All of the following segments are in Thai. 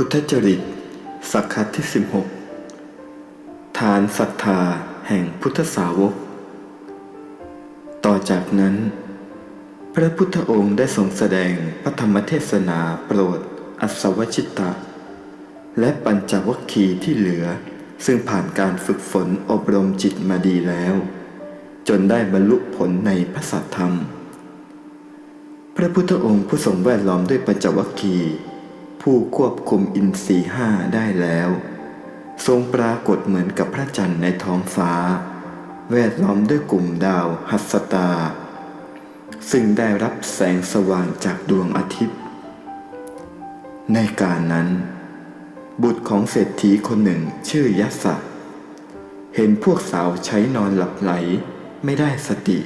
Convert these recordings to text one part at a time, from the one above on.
พุทธจริตสักคัดที่ 16 ฐานศรัทธาแห่งพุทธสาวก ต่อจากนั้น พระพุทธองค์ได้ทรงแสดงพระธรรมเทศนาโปรดอัศวชิตตะ และปัญจวัคคีที่เหลือ ซึ่งผ่านการฝึกฝนอบรมจิตมาดีแล้ว จนได้บรรลุผลในพระสัทธรรม พระพุทธองค์ผู้ทรงแวดล้อมด้วยปัญจวัคคีย์ ผู้ควบคุมอินทรีห้าได้แล้ว ทรงปรากฏเหมือนกับพระจันทร์ในท้องฟ้า แวดล้อมด้วยกลุ่มดาวหัสตา ซึ่งได้รับแสงสว่างจากดวงอาทิตย์ ในการนั้น บุตรของเศรษฐีคนหนึ่งชื่อยัสะเห็นพวกสาวใช้นอนหลับไหลไม่ได้สติ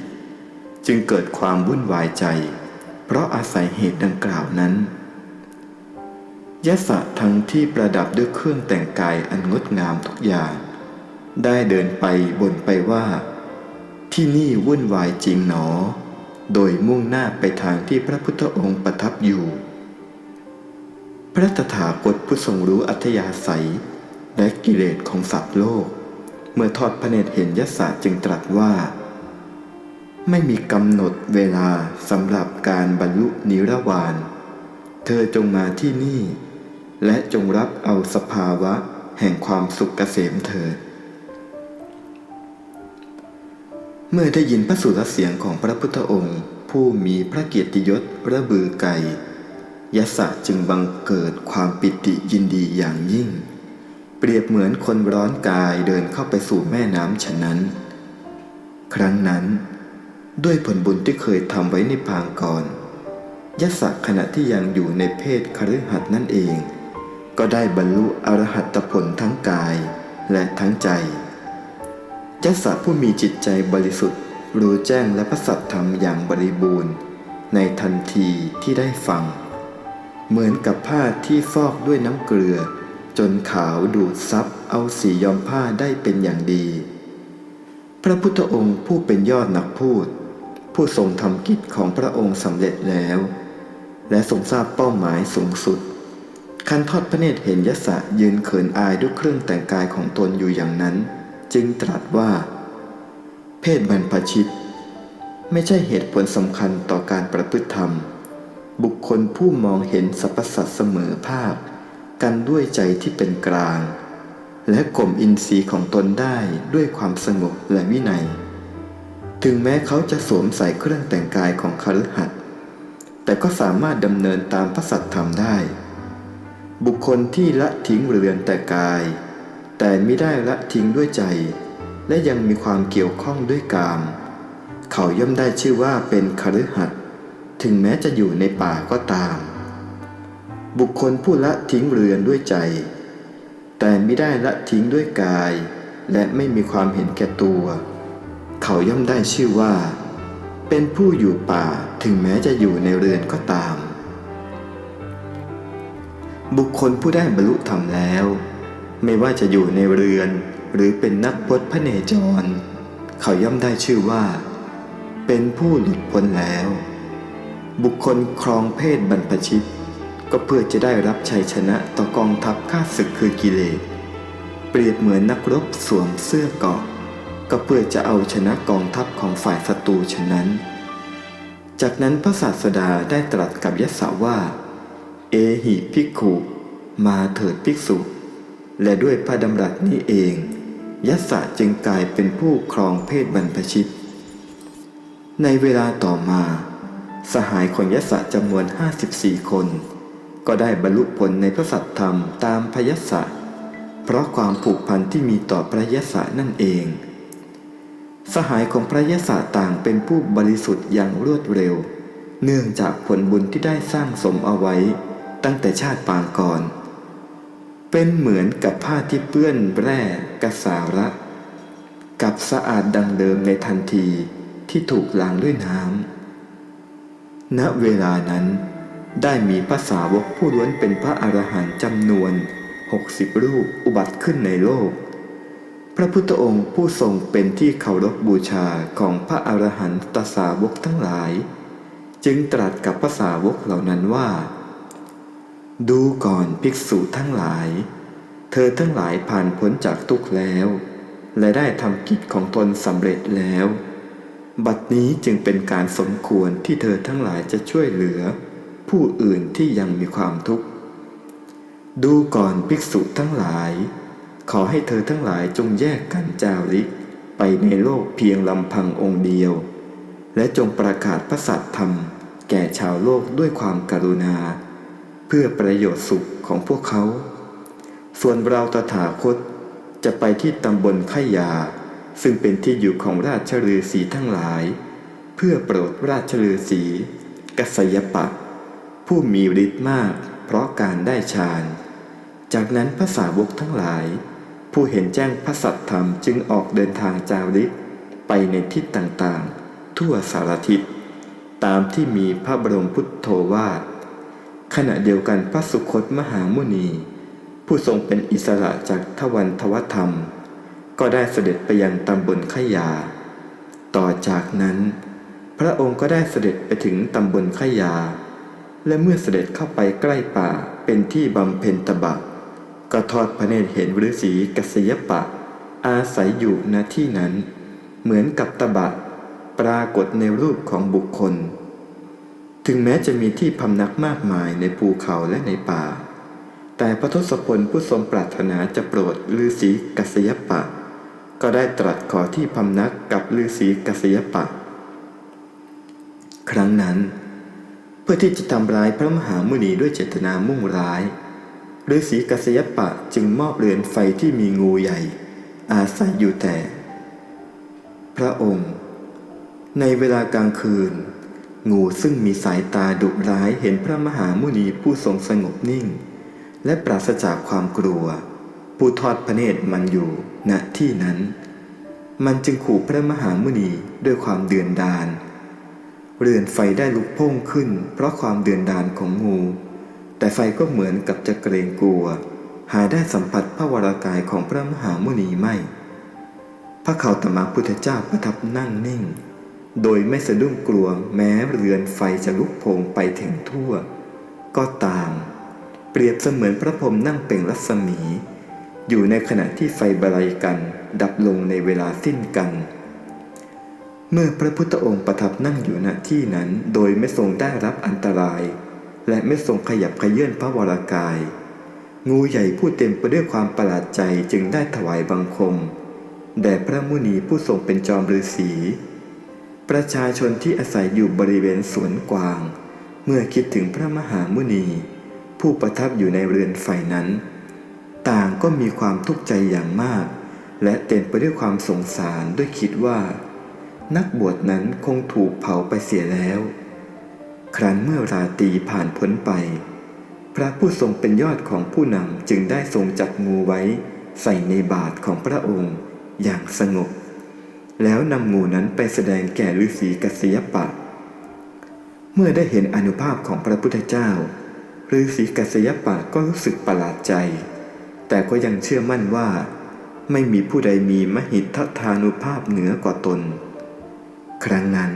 จึงเกิดความวุ่นวายใจ เพราะอาศัยเหตุดังกล่าวนั้น ยะสะทั้งที่ประดับด้วยเครื่องแต่งกายอันงดงามทุกอย่าง ได้เดินไปบนไปว่า ที่นี่วุ่นวายจริงหนอ โดยมุ่งหน้าไปทางที่พระพุทธองค์ประทับอยู่ พระตถาคตผู้ทรงรู้อัธยาศัย และกิเลสของสัตว์โลก เมื่อทอดพระเนตรเห็นยะสะจึงตรัสว่า ไม่มีกำหนดเวลาสำหรับการบรรลุนิรวานเธอจงมาที่นี่ และจงรับเอาสภาวะแห่งความสุขเกษมเถิด เมื่อได้ยินพระสุรเสียงของพระพุทธองค์ ผู้มีพระเกียรติยศระบือไกยะสะจึงบังเกิดความปิติยินดีอย่างยิ่ง เปรียบเหมือนคนร้อนกายเดินเข้าไปสู่แม่น้ำฉะนั้น ครั้งนั้นด้วยผลบุญที่เคยทำไว้ในปางก่อนยะสะขณะที่ยังอยู่ในเพศคฤหัสถ์นั่นเอง ก็ได้บรรลุอรหัตผลทั้งกายและทั้งใจยะสะผู้มีจิตใจบริสุทธิ์ รู้แจ้งและพระสัทธรรมอย่างบริบูรณ์ ในทันทีที่ได้ฟัง เหมือนกับผ้าที่ฟอกด้วยน้ำเกลือ จนขาวดูดซับเอาสีย้อมผ้าได้เป็นอย่างดี พระพุทธองค์ผู้เป็นยอดนักพูด ผู้ทรงทำกิจของพระองค์สำเร็จแล้ว และทรงทราบเป้าหมายสูงสุด คันทอดพระเนตรเห็นยศะยืนเขินอายด้วยเครื่องแต่งกายของตนอยู่อย่างนั้น จึงตรัสว่า เพศบรรพชิต ไม่ใช่เหตุผลสำคัญต่อการประพฤติธรรม บุคคลผู้มองเห็นสรรพสัตว์เสมอภาค กันด้วยใจที่เป็นกลาง และข่มอินทรีย์ของตนได้ด้วยความสงบและวินัย ถึงแม้เขาจะสวมใส่เครื่องแต่งกายของคฤหัสถ์แต่ก็สามารถดำเนินตามพระสัตธรรมได้ บุคคลที่ละทิ้งเรือนแต่กาย แต่ไม่ได้ละทิ้งด้วยใจ และยังมีความเกี่ยวข้องด้วยกาม เขาย่อมได้ชื่อว่าเป็นคฤหัสถ์ถึงแม้จะอยู่ในป่าก็ตาม บุคคลผู้ละทิ้งเรือนด้วยใจ แต่ไม่ได้ละทิ้งด้วยกาย และไม่มีความเห็นแก่ตัว เขาย่อมได้ชื่อว่า เป็นผู้อยู่ป่าถึงแม้จะอยู่ในเรือนก็ตาม บุคคลผู้ได้บรรลุธรรมแล้ว ไม่ว่าจะอยู่ในเรือนหรือเป็นนักพจน์พระเนจร เขาย่อมได้ชื่อว่า เป็นผู้หลุดพ้นแล้ว บุคคลครองเพศบรรพชิต ก็เพื่อจะได้รับชัยชนะต่อกองทัพข้าศึกคือกิเลสเปรียบเหมือนนักรบสวมเสื้อเกาะก็เพื่อจะเอาชนะกองทัพของฝ่ายศัตรูฉะนั้น จากนั้นพระศาสดาได้ตรัสกับยศว่า เอหิภิกขุมาเถิดภิกษุ และด้วยพระดำรัสนี้เอง ยัสสะจึงกลายเป็นผู้ครองเพศบรรพชิต ในเวลาต่อมา สหายของยัสสะจำนวน 54 คน ก็ได้บรรลุผลในพระสัตธรรมตามพยัสสะ เพราะความผูกพันที่มีต่อพระยศนั่นเอง สหายของพระยศต่างเป็นผู้บริสุทธิ์อย่างรวดเร็ว เนื่องจากผลบุญที่ได้สร้างสมเอาไว้ ตั้งแต่ชาติปางก่อน เป็นเหมือนกับผ้าที่เปื้อนแร่กสาระ กับสะอาดดังเดิมในทันทีที่ถูกล้างด้วยน้ำณเวลานั้นได้มีภาษาวกผู้ล้วนเป็นพระอรหันต์จำนวน 60 รูปอุบัติขึ้นในโลก พระพุทธองค์ผู้ทรงเป็นที่เคารพบูชาของพระอรหันตสาวกทั้งหลาย จึงตรัสกับภาษาวกเหล่านั้นว่า ดูก่อนภิกษุทั้งหลาย เธอทั้งหลายผ่านพ้นจากทุกข์แล้ว และได้ทำกิจของตนสำเร็จแล้ว บัดนี้จึงเป็นการสมควรที่เธอทั้งหลายจะช่วยเหลือ ผู้อื่นที่ยังมีความทุกข์ ดูก่อนภิกษุทั้งหลาย ขอให้เธอทั้งหลายจงแยกกันจาริก ไปในโลกเพียงลำพังองค์เดียว และจงประกาศพระสัตธรรม แก่ชาวโลกด้วยความกรุณา พื่อประโยชน์สุขของพวกเขา ส่วนเราตถาคตจะไปที่ตำบลขยา ซึ่งเป็นที่อยู่ของราชฤาษีทั้งหลาย เพื่อโปรดราชฤาษีกษยปะ ผู้มีฤทธิ์มากเพราะการได้ฌาน จากนั้นภาษาวกทั้งหลาย ผู้เห็นแจ้งพระสัตธรรมจึงออกเดินทางจาริกไปในทิศต่างๆ ทั่วสารทิศตามที่มีพระบรมพุทโธวาท ขณะเดียวกันพระสุคตมหามุนี ผู้ทรงเป็นอิสระจากทวันทวธรรม ก็ได้เสด็จไปยังตำบลขยา ต่อจากนั้น พระองค์ก็ได้เสด็จไปถึงตำบลขยา และเมื่อเสด็จเข้าไปใกล้ป่าเป็นที่บำเพ็ญตบะ ก็ทอดพระเนตรเห็นฤาษีกษยปะ อาศัยอยู่ณที่นั้น เหมือนกับตบะ ปรากฏในรูปของบุคคล ถึงแม้จะมีที่พำนักมากมายในภูเขาและในป่า แต่พระทศพลผู้ทรงปรารถนาจะโปรดฤาษีกษยปะ ก็ได้ตรัสขอที่พำนักกับฤาษีกษยปะ ครั้งนั้น เพื่อที่จะทำร้ายพระมหามุนีด้วยเจตนามุ่งร้ายฤาษีกษยปะจึงมอบเรือนไฟที่มีงูใหญ่ อาศัยอยู่แต่ พระองค์ ในเวลากลางคืน งูซึ่งมีสายตาดุร้ายเห็นพระมหามุนีผู้ทรงสงบนิ่ง และปราศจากความกลัว ผู้ทอดพระเนตรมันอยู่ณที่นั้น มันจึงขู่พระมหามุนีด้วยความเดือนดานเรือนไฟได้ลุกโพ่งขึ้น เพราะความเดือนดานของงู แต่ไฟก็เหมือนกับจะเกรงกลัว หาได้สัมผัสพระวรากายของพระมหามุนีไม่ พระเขาตมะพุทธเจ้าประทับนั่งนิ่ง โดยไม่สะดุ้งกลัวแม้เรือนไฟจะลุกโผงไปถึงทั่ว ก็ตาม เปรียบเสมือนพระพรหมนั่งเป่งรัศมี อยู่ในขณะที่ไฟบรายกันดับลงในเวลาสิ้นกัน เมื่อพระพุทธองค์ประทับนั่งอยู่ณที่นั้นโดยไม่ทรงได้รับอันตราย และไม่ทรงขยับขยื่นพระวรากาย งูใหญ่ผู้เต็มไปด้วยความประหลาดใจจึงได้ถวายบังคมแด่พระมุนีผู้ทรงเป็นจอมฤาษี ประชาชนที่อาศัยอยู่บริเวณสวนกวาง เมื่อคิดถึงพระมหามุนี ผู้ประทับอยู่ในเรือนไฟนั้น ต่างก็มีความทุกข์ใจอย่างมาก และเต็มไปด้วยความสงสารด้วยคิดว่า นักบวชนั้นคงถูกเผาไปเสียแล้ว ครั้นเมื่อราตรีผ่านพ้นไป พระผู้ทรงเป็นยอดของผู้นำจึงได้ทรงจับงูไว้ ใส่ในบาทของพระองค์อย่างสงบ แล้วนำงูนั้นไปแสดงแก่ฤาษีกษยปะ เมื่อได้เห็นอนุภาพของพระพุทธเจ้าฤาษีกษยปะก็รู้สึกประหลาดใจ แต่ก็ยังเชื่อมั่นว่า ไม่มีผู้ใดมีมหิทธานุภาพเหนือกว่าตน ครั้งนั้น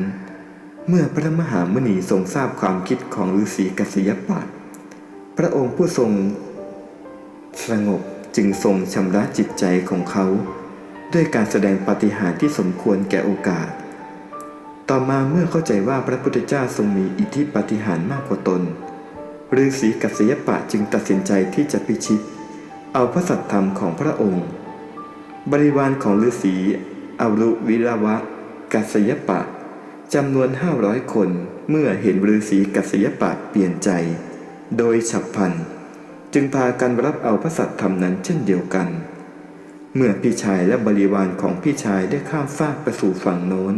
เมื่อพระมหามุนีทรงทราบความคิดของฤาษีกษยปะ พระองค์ผู้ทรงสงบจึงทรงชำระจิตใจของเขา ด้วยการแสดงปาฏิหาริย์ที่สมควรแก่โอกาส ต่อมาเมื่อเข้าใจว่าพระพุทธเจ้าทรงมีอิทธิปาฏิหาริย์มากกว่าตนฤาษีกัสยปะจึงตัดสินใจที่จะพิชิต เอาพระสัตธรรมของพระองค์ บริวารของฤาษีอรุวิรวะ กัสยปะจำนวนห้าร้อยคนเมื่อเห็นฤาษีกัสยปะเปลี่ยนใจ โดยฉับพลัน จึงพากันรับเอาพระสัตธรรมนั้นเช่นเดียวกัน เมื่อพี่ชายและบริวารของพี่ชายได้ข้ามฟากไปสู่ฝั่งโน้น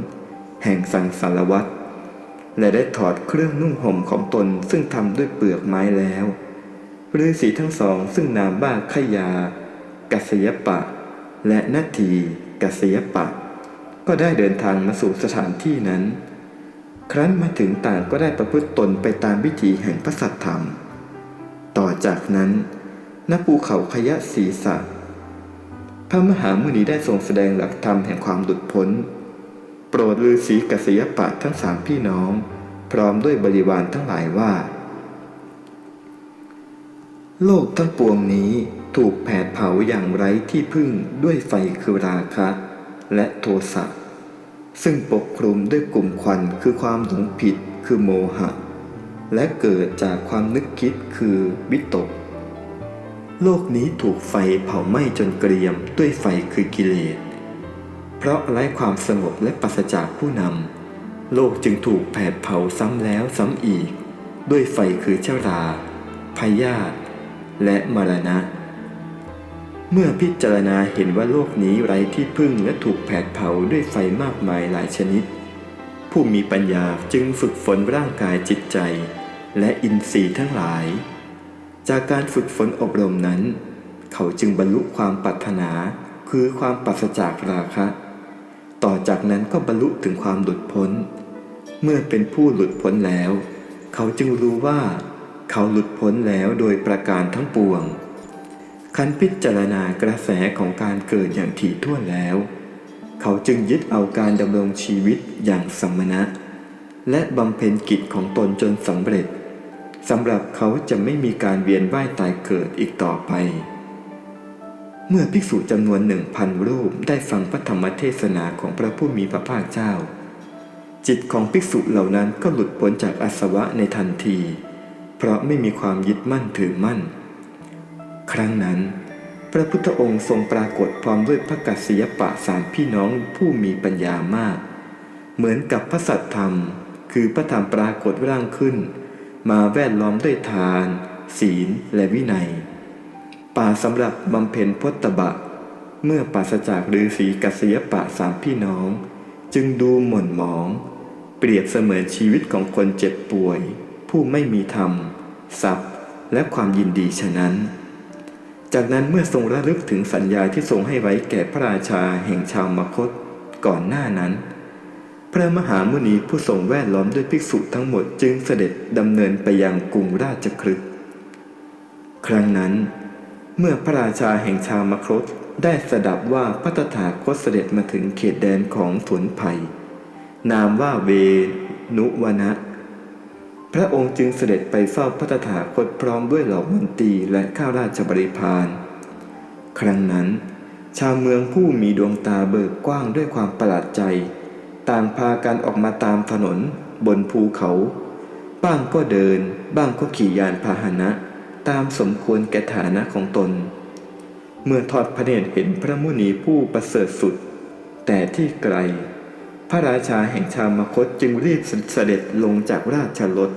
แห่งสังสารวัตรและได้ถอดเครื่องนุ่งห่มของตนซึ่งทำด้วยเปลือกไม้แล้วฤาษีทั้งสองซึ่งนามบ้าขยา กัสยปะ และนาทีกัสยปะ ก็ได้เดินทางมาสู่สถานที่นั้น ครั้นมาถึงต่างก็ได้ประพฤติตนไปตามวิถีแห่งพระสัตธรรม ต่อจากนั้นณภูเขาขยะศีสะ พระมหามุนีได้ทรงแสดงหลักธรรมแห่งความหลุดพ้น โปรดฤาษีกัสยปะทั้งสามพี่น้อง พร้อมด้วยบริวารทั้งหลายว่า โลกทั้งปวงนี้ถูกแผดเผาอย่างไร้ที่พึ่งด้วยไฟคือราคะและโทสะซึ่งปกคลุมด้วยกลุ่มควันคือความหลงผิดคือโมหะ และเกิดจากความนึกคิดคือวิตก โลกนี้ถูกไฟเผาไหม้จนเกรียมด้วยไฟคือกิเลส เพราะไร้ความสงบและปราศจากผู้นำ โลกจึงถูกแผดเผาซ้ำแล้วซ้ำอีก ด้วยไฟคือเชราพยาธและมรณะ เมื่อพิจารณาเห็นว่าโลกนี้ไร้ที่พึ่งและถูกแผดเผาด้วยไฟมากมายหลายชนิด ผู้มีปัญญาจึงฝึกฝนร่างกายจิตใจ และอินทรีย์ทั้งหลาย จากการฝึกฝนอบรมนั้น เขาจึงบรรลุความปรารถนา คือความปราศจากราคะ ต่อจากนั้นก็บรรลุถึงความหลุดพ้น เมื่อเป็นผู้หลุดพ้นแล้ว เขาจึงรู้ว่า เขาหลุดพ้นแล้วโดยประการทั้งปวง คันพิจารณากระแสของการเกิดอย่างถี่ถ้วนแล้ว เขาจึงยึดเอาการดำรงชีวิตอย่างสมณะ และบำเพ็ญกิจของตนจนสำเร็จ สำหรับเขาจะไม่มีการเวียนว่ายตายเกิดอีกต่อไป เมื่อภิกษุจำนวนหนึ่งพันรูปได้ฟังพระธรรมเทศนาของพระผู้มีพระภาคเจ้า จิตของภิกษุเหล่านั้นก็หลุดพ้นจากอาสวะในทันที เพราะไม่มีความยึดมั่นถือมั่น ครั้งนั้นพระพุทธองค์ทรงปรากฏพร้อมด้วยพระกัสยปะสามพี่น้องผู้มีปัญญามาก เหมือนกับพระสัตธรรม คือพระธรรมปรากฏร่างขึ้น มาแวดล้อมด้วยทาน ศีลและวินัย ป่าสำหรับบำเพ็ญพจตบะ เมื่อปราศจากฤาษีกัสยปะสามพี่น้อง จึงดูหม่นหมอง เปรียบเสมือนชีวิตของคนเจ็บป่วย ผู้ไม่มีธรรม ทรัพย์ และความยินดีฉะนั้น จากนั้นเมื่อทรงระลึกถึงสัญญาที่ทรงให้ไว้แก่พระราชาแห่งชาวมคตก่อนหน้านั้น พระมหามุนีผู้ทรงแวดล้อมด้วยภิกษุทั้งหมดจึงเสด็จดำเนินไปยังกรุงราชครึกครั้งนั้น เมื่อพระราชาแห่งชาวมครตได้สดับว่าพระตถาคตเสด็จมาถึงเขตแดนของสวนไผ่นามว่าเวนุวนะพระองค์จึงเสด็จไปเฝ้าพระตถาคตพร้อมด้วยเหล่ามนตรีและข้าราชบริพารครั้งนั้น ชาวเมืองผู้มีดวงตาเบิกกว้างด้วยความประหลาดใจ ต่างพากันออกมาตามถนน บนภูเขา บ้างก็เดิน บ้างก็ขี่ยานพาหนะ ตามสมควรแก่ฐานะของตน เมื่อทอดพระเนตรเห็นพระมุนีผู้ประเสริฐสุด แต่ที่ไกล พระราชาแห่งชาวมคตจึงรีบเสด็จลงจากราชรถ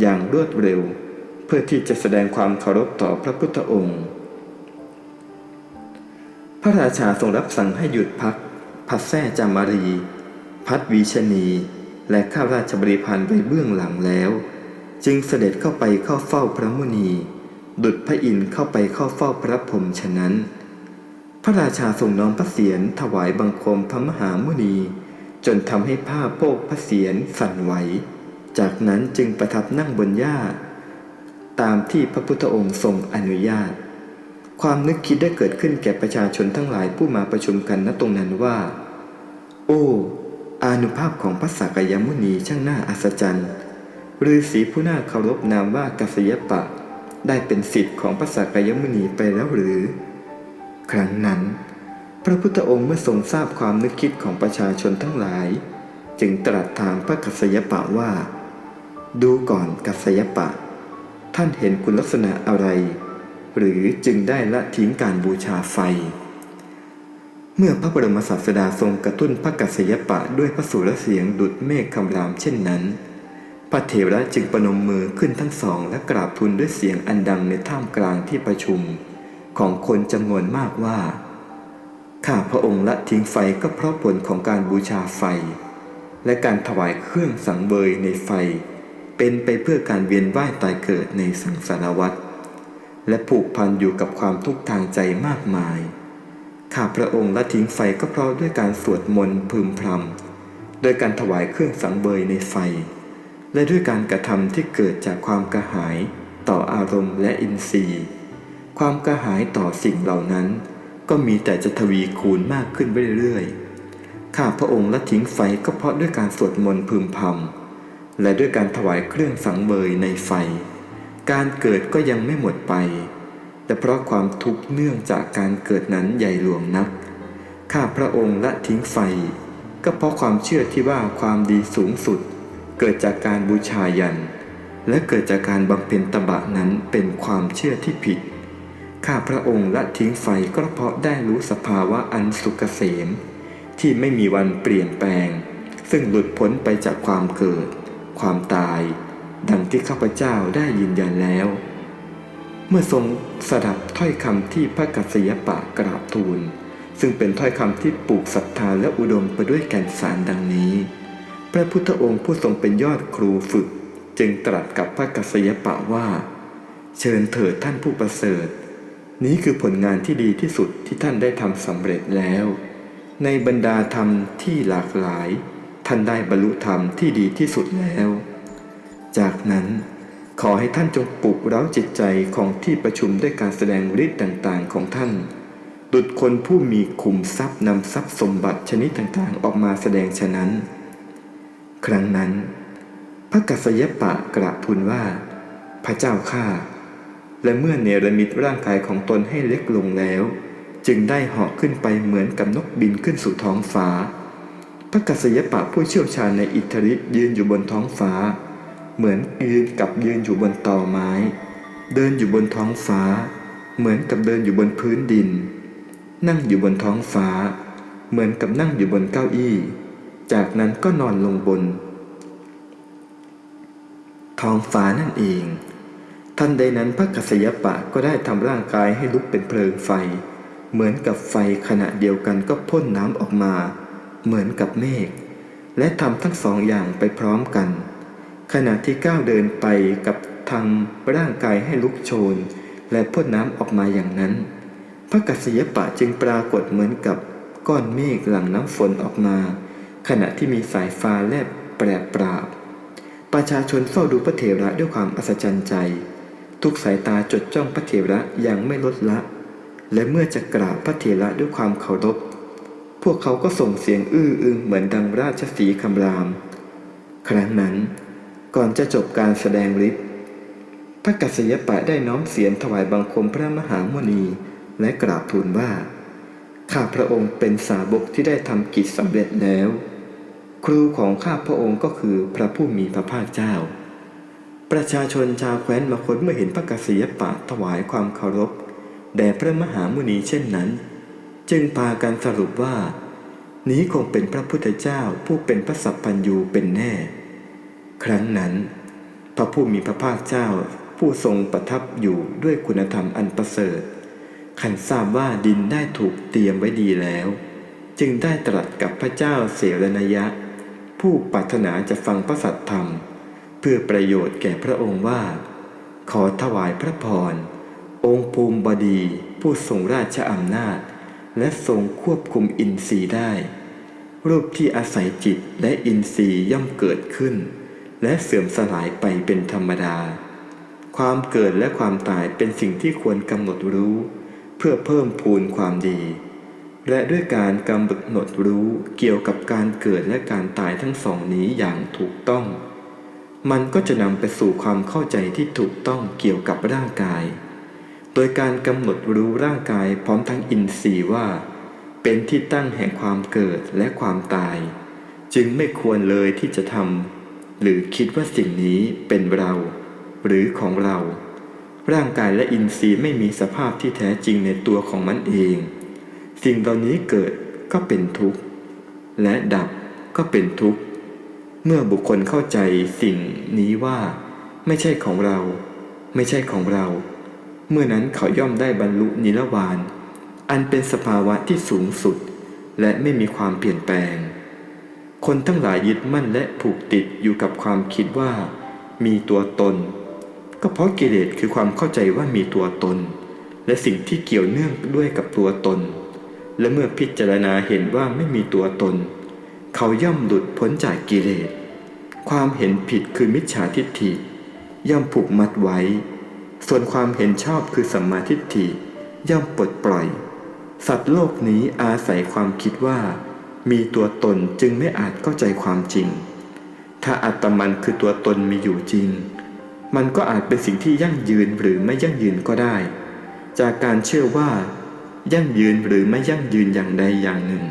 อย่างรวดเร็ว เพื่อที่จะแสดงความเคารพต่อพระพุทธองค์ พระราชาทรงรับสั่งให้หยุดพักพัดแท้จามารี พัดวีชนีและข้าราชบริพารไว้เบื้องหลังแล้ว จึงเสด็จเข้าไปเข้าเฝ้าพระมุนี ดุจพระอินทร์เข้าไปเข้าเฝ้าพระพรหมฉะนั้น พระราชาทรงน้อมพระเศียรถวายบังคมพระมหามุนี จนทำให้ผ้าโพกพระเศียรสั่นไหว จากนั้นจึงประทับนั่งบนหญ้า ตามที่พระพุทธองค์ทรงอนุญาต ความนึกคิดได้เกิดขึ้นแก่ประชาชนทั้งหลายผู้มาประชุมกันณตรงนั้นว่า โอ้ อานุภาพของพระสักยมุนีช่างน่าอัศจรรย์ฤาษีผู้น่าเคารพนามว่ากัสยปะ ได้เป็นสิทธิ์ของพระสักยมุนีไปแล้วหรือ ครั้งนั้น พระพุทธองค์เมื่อทรงทราบความนึกคิดของประชาชนทั้งหลาย จึงตรัสถามพระกัสยปะว่า ดูก่อนกัสยปะ ท่านเห็นคุณลักษณะอะไร หรือจึงได้ละทิ้งการบูชาไฟ เมื่อพระบรมศาสดาทรงกระตุ้นพระกัสยปะด้วยพระสุรเสียงดุดเมฆคำรามเช่นนั้น พระเถระจึงประนมมือขึ้นทั้งสองและกราบทูลด้วยเสียงอันดังในท่ามกลางที่ประชุม ของคนจำนวนมากว่า ข้าพระองค์ละทิ้งไฟก็เพราะผลของการบูชาไฟ และการถวายเครื่องสังเวยในไฟ เป็นไปเพื่อการเวียนว่ายตายเกิดในสังสารวัฏและผูกพันอยู่กับความทุกข์ทางใจมากมาย ข้าพระองค์ละทิ้งไฟก็เพราะด้วยการสวดมนต์พึมพำโดยการถวายเครื่องสังเวยในไฟ และด้วยการกระทำที่เกิดจากความกระหายต่ออารมณ์และอินทรีย์ ความกระหายต่อสิ่งเหล่านั้น ก็มีแต่จะทวีคูณมากขึ้นเรื่อยๆ ข้าพระองค์ละทิ้งไฟก็เพราะด้วยการสวดมนต์พึมพำและด้วยการถวายเครื่องสังเวยในไฟ การเกิดก็ยังไม่หมดไป แต่เพราะความทุกข์เนื่องจากการเกิดนั้นใหญ่หลวงนัก ข้าพระองค์ละทิ้งไฟ ก็เพราะความเชื่อที่ว่าความดีสูงสุด เกิดจากการบูชายัน และเกิดจากการบำเพ็ญตบะนั้นเป็นความเชื่อที่ผิด ข้าพระองค์ละทิ้งไฟก็เพราะได้รู้สภาวะอันสุกเกษม ที่ไม่มีวันเปลี่ยนแปลง ซึ่งหลุดพ้นไปจากความเกิด ความตาย ดังที่ข้าพเจ้าได้ยืนยันแล้ว เมื่อทรงสดับถ้อยคำที่พระกัสยปะกราบทูล ซึ่งเป็นถ้อยคำที่ปลูกศรัทธาและอุดมไปด้วยแก่นสารดังนี้ พระพุทธองค์ผู้ทรงเป็นยอดครูฝึก จึงตรัสกับพระกัสยปะว่า เชิญเถิดท่านผู้ประเสริฐ นี้คือผลงานที่ดีที่สุดที่ท่านได้ทำสำเร็จแล้ว ในบรรดาธรรมที่หลากหลาย ท่านได้บรรลุธรรมที่ดีที่สุดแล้ว จากนั้น ขอให้ท่านจงปลุกเร้าจิตใจของที่ประชุมด้วยการแสดงฤทธิ์ต่างๆ ของท่าน ดุจคนผู้มีขุมทรัพย์นำทรัพย์สมบัติชนิดต่างๆ ออกมาแสดงฉะนั้น ครั้งนั้น พระกัสยปะกราบทูลว่า พระเจ้าข้าและเมื่อเนรมิตร่างกายของตนให้เล็กลงแล้ว จึงได้เหาะขึ้นไปเหมือนกับนกบินขึ้นสู่ท้องฟ้า พระกัสยปะผู้เชี่ยวชาญในอิทธิฤทธิ์ยืนอยู่บนท้องฟ้า เหมือนยืนกับยืนอยู่บนตอไม้ เดินอยู่บนท้องฟ้า เหมือนกับเดินอยู่บนพื้นดิน นั่งอยู่บนท้องฟ้า เหมือนกับนั่งอยู่บนเก้าอี้ จากนั้นก็นอนลงบน ท้องฟ้านั่นเองทันใดนั้นพระกัสยปะก็ได้ทำร่างกายให้ลุกเป็นเพลิงไฟ เหมือนกับไฟขณะเดียวกันก็พ่นน้ำออกมา เหมือนกับเมฆและทำทั้งสองอย่างไปพร้อมกัน ขณะที่ก้าวเดินไปกับทำร่างกายให้ลุกโชน และพ่นน้ำออกมาอย่างนั้น พระกัสยปะจึงปรากฏเหมือนกับก้อนเมฆหลังน้ำฝนออกมา ขณะที่มีสายฟ้าแลบแปรปราบ ประชาชนเฝ้าดูพระเถระด้วยความอัศจรรย์ใจ ทุกสายตาจดจ้องพระเถระอย่างไม่ลดละ และเมื่อจะกราบพระเถระด้วยความเคารพ พวกเขาก็ส่งเสียงอื้ออึงเหมือนดังราชสีคำราม ครั้งนั้น ก่อนจะจบการแสดงฤทธิ์พระกัสยปะได้น้อมเสียงถวายบังคมพระมหาโมนีและกราบทูลว่า ข้าพระองค์เป็นสาวกที่ได้ทำกิจสำเร็จแล้ว ครูของข้าพระองค์ก็คือพระผู้มีพระภาคเจ้า ประชาชนชาวแคว้นมาคตเมื่อเห็นพระกัสยปะถวายความเคารพแด่พระมหามุนีเช่นนั้น จึงพากันสรุปว่า นี้คงเป็นพระพุทธเจ้าผู้เป็นพระสัพพัญญูเป็นแน่ ครั้งนั้น พระผู้มีพระภาคเจ้าผู้ทรงประทับอยู่ด้วยคุณธรรมอันประเสริฐขันทราบว่าดินได้ถูกเตรียมไว้ดีแล้ว จึงได้ตรัสกับพระเจ้าเสรณยะ ผู้ปรารถนาจะฟังพระสัทธรรม เพื่อประโยชน์แก่พระองค์ว่า ขอถวายพระพร องค์ภูมิบดีผู้ทรงราชอำนาจ และทรงควบคุมอินทรีย์ได้ รูปที่อาศัยจิตและอินทรีย์ย่อมเกิดขึ้น และเสื่อมสลายไปเป็นธรรมดา ความเกิดและความตายเป็นสิ่งที่ควรกำหนดรู้ เพื่อเพิ่มพูนความดี และด้วยการกำหนดรู้เกี่ยวกับการเกิดและการตายทั้งสองนี้อย่างถูกต้อง มันก็จะนำไปสู่ความเข้าใจที่ถูกต้องเกี่ยวกับร่างกาย โดยการกำหนดรู้ร่างกายพร้อมทั้งอินทรีย์ว่า เป็นที่ตั้งแห่งความเกิดและความตาย จึงไม่ควรเลยที่จะทำ หรือคิดว่าสิ่งนี้เป็นเรา หรือของเรา ร่างกายและอินทรีย์ไม่มีสภาพที่แท้จริงในตัวของมันเอง สิ่งเหล่านี้เกิดก็เป็นทุกข์ และดับก็เป็นทุกข์ เมื่อบุคคลเข้าใจสิ่งนี้ว่า ไม่ใช่ของเรา ไม่ใช่ของเรา เมื่อนั้นเขาย่อมได้บรรลุนิรวานอันเป็นสภาวะที่สูงสุด และไม่มีความเปลี่ยนแปลง คนทั้งหลายยึดมั่นและผูกติดอยู่กับความคิดว่า มีตัวตน ก็เพราะกิเลสคือความเข้าใจว่ามีตัวตน และสิ่งที่เกี่ยวเนื่องด้วยกับตัวตน และเมื่อพิจารณาเห็นว่าไม่มีตัวตน เขาย่อมหลุดพ้นจากกิเลส ความเห็นผิดคือมิจฉาทิฏฐิ ย่อมผูกมัดไว้ ส่วนความเห็นชอบคือสัมมาทิฏฐิย่อมปลดปล่อย สัตว์โลกนี้อาศัยความคิดว่า มีตัวตนจึงไม่อาจเข้าใจความจริง ถ้าอัตมันคือตัวตนมีอยู่จริง มันก็อาจเป็นสิ่งที่ยั่งยืนหรือไม่ยั่งยืนก็ได้ จากการเชื่อว่า ยั่งยืนหรือไม่ยั่งยืนอย่างใดอย่างหนึ่ง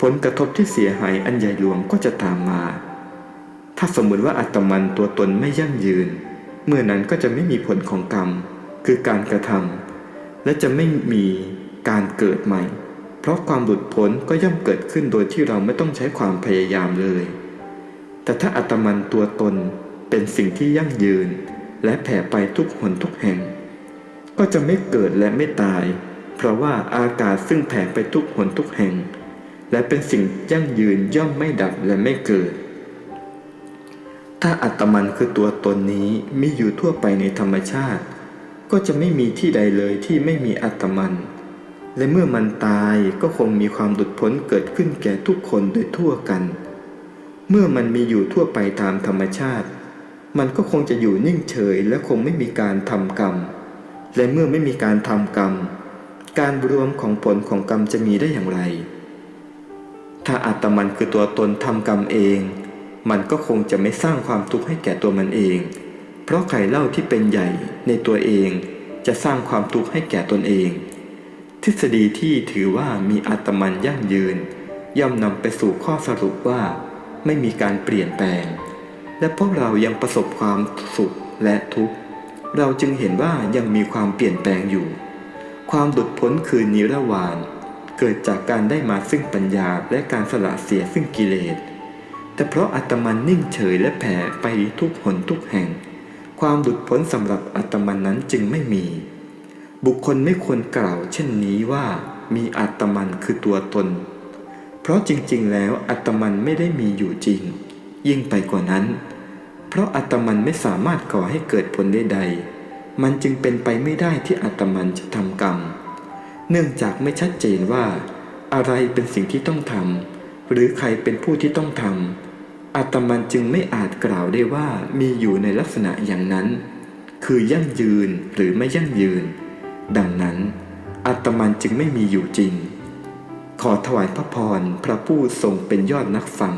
ผลกระทบที่เสียหายอันใหญ่หลวงก็จะตามมา ถ้าสมมติว่าอัตมันตัวตนไม่ยั่งยืน เมื่อนั้นก็จะไม่มีผลของกรรม คือการกระทำและจะไม่มีการเกิดใหม่ ราะความหลุดพ้นก็ย่อมเกิดขึ้นโดยที่เราไม่ต้องใช้ความพยายามเลย แต่ถ้าอัตมันตัวตนเป็นสิ่งที่ยั่งยืน และแผ่ไปทุกหนทุกแห่ง ก็จะไม่เกิดและไม่ตาย เพราะว่าอากาศซึ่งแผ่ไปทุกหนทุกแห่ง และเป็นสิ่งยั่งยืนย่อมไม่ดับและไม่เกิด ถ้าอัตมันคือตัวตนนี้มีอยู่ทั่วไปในธรรมชาติ ก็จะไม่มีที่ใดเลยที่ไม่มีอัตมัน และเมื่อมันตายก็คงมีความหลุดพ้นเกิดขึ้นแก่ทุกคนโดยทั่วกัน เมื่อมันมีอยู่ทั่วไปตามธรรมชาติ มันก็คงจะอยู่นิ่งเฉยและคงไม่มีการทำกรรม และเมื่อไม่มีการทำกรรม การรวมของผลของกรรมจะมีได้อย่างไร ถ้าอัตมันคือตัวตนทำกรรมเอง มันก็คงจะไม่สร้างความทุกข์ให้แก่ตัวมันเอง เพราะใครเล่าที่เป็นใหญ่ในตัวเอง จะสร้างความทุกข์ให้แก่ตนเอง ทฤษฎีที่ถือว่ามีอัตมันยั่งยืน ย่อมนำไปสู่ข้อสรุปว่าไม่มีการเปลี่ยนแปลง และพวกเรายังประสบความสุขและทุกข์ เราจึงเห็นว่ายังมีความเปลี่ยนแปลงอยู่ ความหลุดพ้นคือนิรวาน เกิดจากการได้มาซึ่งปัญญาและการสละเสียซึ่งกิเลส แต่เพราะอัตมันนิ่งเฉยและแผ่ไปทุกหนทุกแห่ง ความหลุดพ้นสำหรับอัตมันนั้นจึงไม่มี บุคคลไม่ควรกล่าวเช่นนี้ว่ามีอัตมันคือตัวตน เพราะจริงๆ แล้วอัตมันไม่ได้มีอยู่จริง ยิ่งไปกว่านั้น เพราะอัตมันไม่สามารถก่อให้เกิดผลใดๆ มันจึงเป็นไปไม่ได้ที่อัตมันจะทำกรรม เนื่องจากไม่ชัดเจนว่า อะไรเป็นสิ่งที่ต้องทำหรือใครเป็นผู้ที่ต้องทำอัตมันจึงไม่อาจกล่าวได้ว่ามีอยู่ในลักษณะอย่างนั้น คือยั่งยืนหรือไม่ยั่งยืน ดังนั้นอัตมันจึงไม่มีอยู่จริง ขอถวายพระพรพระผู้ทรงเป็นยอดนักฟัง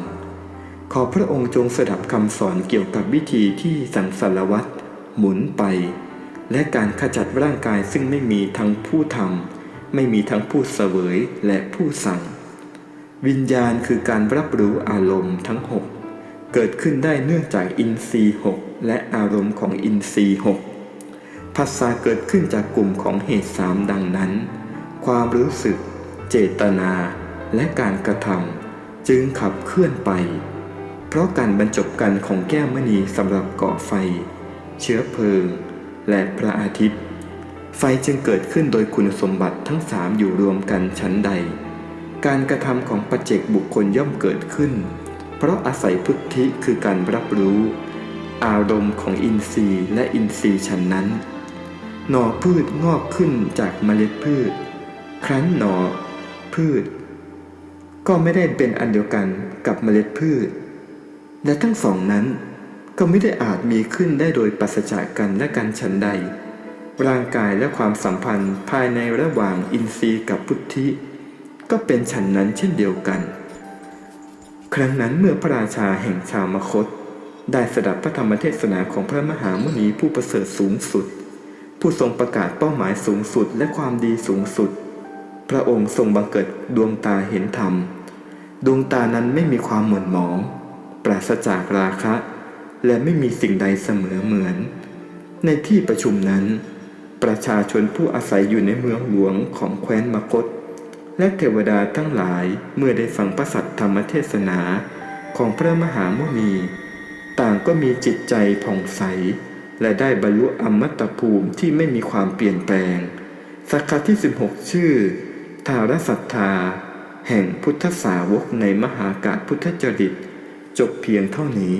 ขอพระองค์จงสดับคำสอนเกี่ยวกับวิธีที่สังสารวัตรหมุนไป และการขจัดร่างกายซึ่งไม่มีทั้งผู้ทำไม่มีทั้งผู้เสวยและผู้สั่ง วิญญาณคือการรับรู้อารมณ์ทั้งหกเกิดขึ้นได้เนื่องจากอินทรีย์หกและอารมณ์ของอินทรีย์หก ภาษาเกิดขึ้นจากกลุ่มของเหตุสามดังนั้น ความรู้สึก เจตนา และการกระทำจึงขับเคลื่อนไป เพราะการบรรจบกันของแก้วมณีสำหรับก่อไฟ เชื้อเพลิง และพระอาทิตย์ ไฟจึงเกิดขึ้นโดยคุณสมบัติทั้งสามอยู่รวมกันชั้นใด การกระทำของปัจเจกบุคคลย่อมเกิดขึ้น เพราะอาศัยพุทธิคือการรับรู้ อารมณ์ของอินทรีย์และอินทรีย์ชั้นนั้น หน่อพืชงอกขึ้นจากเมล็ดพืช ครั้นหน่อพืช ก็ไม่ได้เป็นอันเดียวกันกับเมล็ดพืช และทั้งสองนั้นก็ไม่ได้อาจมีขึ้นได้โดยปราศจากกันและกันฉันใด ร่างกายและความสัมพันธ์ภายในระหว่างอินทรีย์กับพุทธิ ก็เป็นฉันนั้นเช่นเดียวกัน ครั้งนั้นเมื่อพระราชาแห่งชาวมคต ได้สดับพระธรรมเทศนาของพระมหามุนีผู้ประเสริฐสูงสุด ผู้ทรงประกาศเป้าหมายสูงสุดและความดีสูงสุด พระองค์ทรงบังเกิดดวงตาเห็นธรรม ดวงตานั้นไม่มีความหม่นหมอง ปราศจากราคะ และไม่มีสิ่งใดเสมอเหมือน ในที่ประชุมนั้น ประชาชนผู้อาศัยอยู่ในเมืองหลวงของแคว้นมคต และเทวดาทั้งหลายเมื่อได้ฟังพระสัทธรรมเทศนาของพระมหามุนี ต่างก็มีจิตใจผ่องใส และได้บรรลุอมตะภูมิที่ไม่มีความเปลี่ยนแปลงสักคาที่ 16 ชื่อ ทารสัทธา แห่งพุทธสาวกในมหากาศพุทธจริต จบเพียงเท่านี้